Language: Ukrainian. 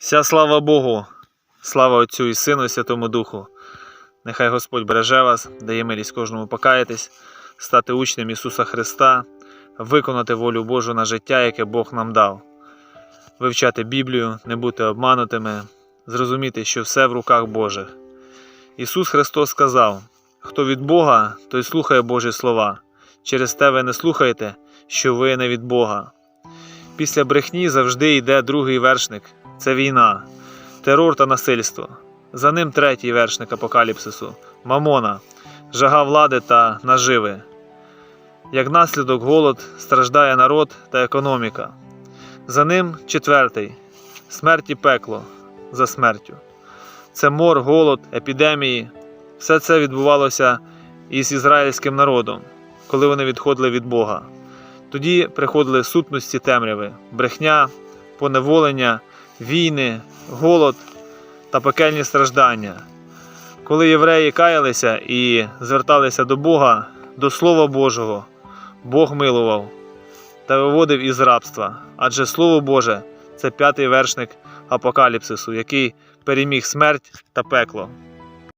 Вся слава Богу, слава Отцю і Сину і Святому Духу. Нехай Господь береже вас, дає милість кожному покаятись, стати учнем Ісуса Христа, виконати волю Божу на життя, яке Бог нам дав, вивчати Біблію, не бути обманутими, зрозуміти, що все в руках Божих. Ісус Христос сказав: Хто від Бога, той слухає Божі слова. Через те ви не слухаєте, що ви не від Бога. Після брехні завжди йде другий вершник це війна, терор та насильство. За ним третій вершник апокаліпсису мамона, жага влади та наживи. Як наслідок голод страждає народ та економіка. За ним четвертий смерть і пекло за смертю. Це мор, голод, епідемії. Все це відбувалося із ізраїльським народом, коли вони відходили від Бога. Тоді приходили сутності темряви, брехня, поневолення, війни, голод та пекельні страждання. Коли євреї каялися і зверталися до Бога, до Слова Божого, Бог милував та виводив із рабства, адже Слово Боже це п'ятий вершник апокаліпсису, який переміг смерть та пекло.